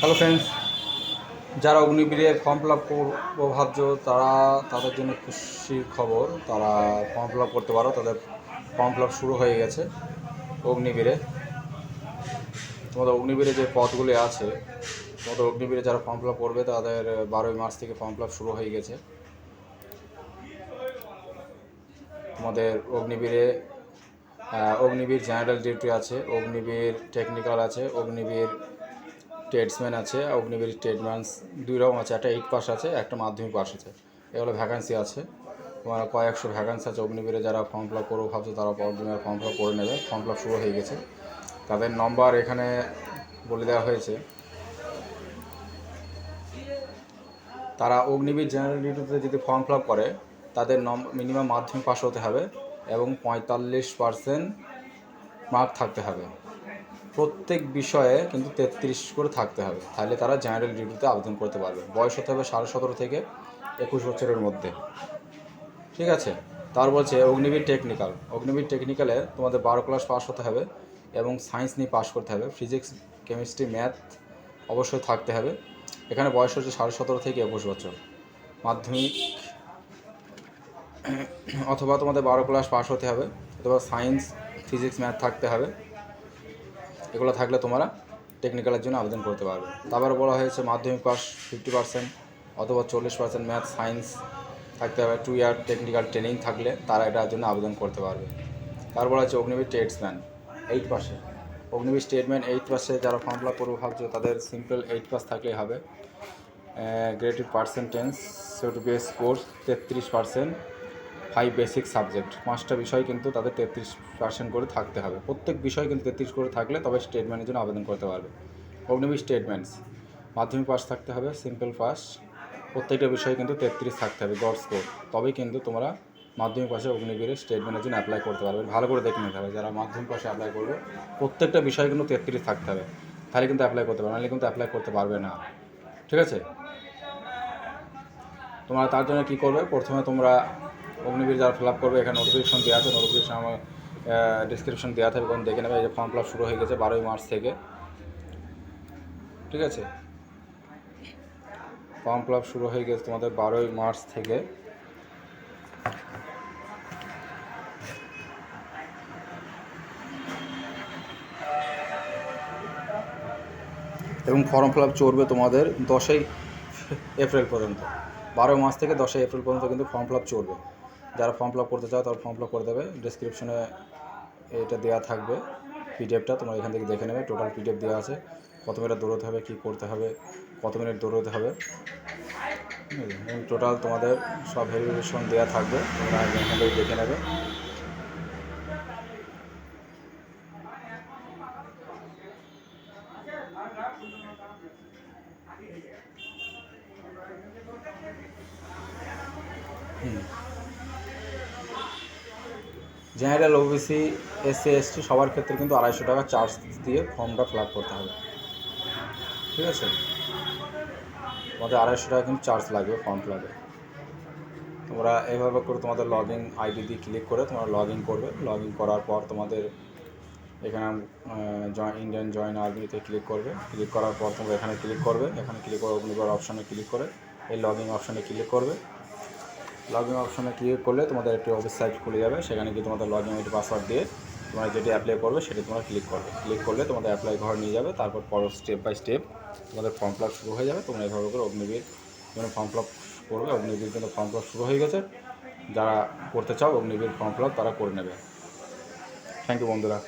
Hello friends যারা অগ্নিবীরে form fill up করব তারা তাদের জন্য খুশির খবর। তারা ফর্ম ফিল আপ করতে পারো, তাদের ফর্ম ফিল আপ শুরু হয়ে গেছে অগ্নিবীরে। তোমাদের অগ্নিবীরে যে পদগুলি আছে, তোমাদের অগ্নিবীরে যারা ফর্ম ফিল আপ করবে, তাদের বারোই মার্চ থেকে ফর্ম ফিল আপ শুরু হয়ে গেছে। তোমাদের অগ্নিবীরে অগ্নিবীর জেনারেল ডিউটি আছে, অগ্নিবীর টেকনিক্যাল আছে, অগ্নিবীর ট্রেডসম্যান আছে, অগ্নিবীর ট্রেডম্যানস, দুই রকম আছে, একটা এইট পাস আছে, একটা মাধ্যমিক পাস আছে। এগুলো ভ্যাকান্সি আছে। তোমার কয়েকশো ভ্যাকান্সি আছে অগ্নিবীরে, যারা ফর্ম ফিল আপ করব ভাবছে তারা অগ্নিবীর ফর্ম ফিল আপ করে নেবে। ফর্ম ফিল আপ শুরু হয়ে গেছে। তাদের নম্বর এখানে বলে দেওয়া হয়েছে। তারা অগ্নিবীর জেনারেল ডিউটিতে যদি ফর্ম ফিল আপ করে, তাদের নম মিনিমাম মাধ্যমিক পাস হতে হবে এবং পঁয়তাল্লিশ পার্সেন্ট মার্ক থাকতে হবে। প্রত্যেক বিষয়ে কিন্তু তেত্রিশ করে থাকতে হবে। তাহলে তারা জেনারেল ডিউটিতে আবেদন করতে পারবে। বয়স হতে হবে সাড়ে সতেরো থেকে একুশ বছরের মধ্যে। ঠিক আছে? তার বলছে অগ্নিবীর টেকনিক্যাল অগ্নিবীর টেকনিক্যালে তোমাদের বারো ক্লাস পাস হতে হবে এবং সায়েন্স নিয়ে পাস করতে হবে। ফিজিক্স কেমিস্ট্রি ম্যাথ অবশ্যই থাকতে হবে। এখানে বয়স হচ্ছে সাড়ে সতেরো থেকে একুশ বছর। মাধ্যমিক অথবা তোমাদের বারো ক্লাস পাস হতে হবে। অথবা সায়েন্স ফিজিক্স ম্যাথ থাকতে হবে। এগুলো থাকলে তোমরা টেকনিক্যালের জন্য আবেদন করতে পারবে। তারপরে বলা হয়েছে মাধ্যমিক পাস ফিফটি পার্সেন্ট অথবা চল্লিশ পার্সেন্ট ম্যাথ সায়েন্স থাকতে হবে। টু ইয়ার টেকনিক্যাল ট্রেনিং থাকলে তারা এটার জন্য আবেদন করতে পারবে। তারপর আছে অগ্নিবীর ট্রেডসম্যান এইট পাসে অগ্নিবীর স্টেটমেন্ট এইট পাসে যারা ফর্ম ফিল আপ করব ভাবছ তাদের সিম্পল এইট পাস থাকলেই হবে। গ্রেটিভ পার্সেন্টেন্স টু বেস স্কোর তেত্রিশ পার্সেন্ট ফাইভ বেসিক সাবজেক্ট পাঁচটা বিষয় কিন্তু তাদের তেত্রিশ পার্সেন্ট করে থাকতে হবে। প্রত্যেক বিষয় কিন্তু তেত্রিশ করে থাকলে তবে স্টেটমেন্টের জন্য আবেদন করতে পারবে। অগ্নিবীর স্টেটমেন্টস মাধ্যমিক পাস থাকতে হবে সিম্পল পাস প্রত্যেকটা বিষয়ে কিন্তু তেত্রিশ থাকতে হবে, গড স্কোর তবেই কিন্তু তোমরা মাধ্যমিক পাশে অগ্নিবীরের স্টেটমেন্টের জন্য অ্যাপ্লাই করতে পারবে। ভালো করে দেখে নিতে হবে, যারা মাধ্যমিক পাশে অ্যাপ্লাই করবে, প্রত্যেকটা বিষয় কিন্তু তেত্রিশ থাকতে হবে। তাহলে কিন্তু অ্যাপ্লাই করতে পারবে, নাহলে কিন্তু অ্যাপ্লাই করতে পারবে না। ঠিক আছে? তোমরা তার জন্য কী করবে? প্রথমে তোমরা অগ্নিবীর যারা ফিল আপ করবে, এখানে নোটিফিকেশন দেওয়া আছে নোটিফিকেশন আমার ডিসক্রিপশন দেওয়া থাকবে এবং দেখে নেবে, এই যে ফর্ম ফিল আপ শুরু হয়ে গেছে বারোই মার্চ থেকে। ঠিক আছে? ফর্ম ফিল আপ শুরু হয়ে গেছে তোমাদের বারোই মার্চ থেকে। এবং ফর্ম ফিল আপ চলবে তোমাদের দশই এপ্রিল পর্যন্ত। বারো মাস থেকে দশই এপ্রিল পর্যন্ত কিন্তু ফর্ম ফিল আপ চলবে যারা ফর্ম ফিল করতে চাও তারা ফর্ম ফিল করে দেবে। ডিসক্রিপশনে এটা দেওয়া থাকবে পিডিএফটা তোমরা এখান থেকে দেখে নেবে। টোটাল পিডিএফ দেওয়া আছে। কত মিনিট দৌড়তে হবে, কী করতে হবে, কত মিনিট দৌড়তে হবে। টোটাল তোমাদের সব ভেরিফিকেশন দেওয়া থাকবে। তোমরা এখান থেকে দেখে নেবে। জেনারেল ওবিসি এসসি এসটি সবার ক্ষেত্রে কিন্তু আড়াইশো টাকা চার্জ দিয়ে ফর্মটা ফিল আপ করতে হবে। ঠিক আছে? তোমাদের আড়াইশো টাকা কিন্তু চার্জ লাগবে ফর্ম ফিল আপে তোমরা এইভাবে করে তোমাদের লগ ইন আইডি দিয়ে ক্লিক করে তোমরা লগ ইন করবে। লগ ইন করার পর তোমাদের এখানে ইন্ডিয়ান জয়েন আর্মিতে ক্লিক করবে। ক্লিক করার পর তোমরা এখানে ক্লিক করবে। এখানে ক্লিক করে অগ্নিবার অপশানে ক্লিক করে এই লগ ইন অপশানে ক্লিক করবে। লগ ইন অপশানে ক্লিক করলে তোমাদের একটি ওয়েবসাইট খুলে যাবে। সেখানে গিয়ে তোমাদের লগ ইন আইডি পাসওয়ার্ড দিয়ে তোমরা যেটি অ্যাপ্লাই করবে সেটি তোমরা ক্লিক করবে। ক্লিক করলে তোমাদের অ্যাপ্লাই ঘর নিয়ে যাবে, তারপর পর স্টেপ বাই স্টেপ তোমাদের ফর্ম ফিল শুরু হয়ে যাবে। তোমরা এভাবে করে অগ্নিবীর যখন ফর্ম ফিল করবে। অগ্নিবীর কিন্তু ফর্ম ফিল শুরু হয়ে গেছে। যারা করতে চাও অগ্নিবীর ফর্ম ফিল তারা করে নেবে। থ্যাংক ইউ বন্ধুরা।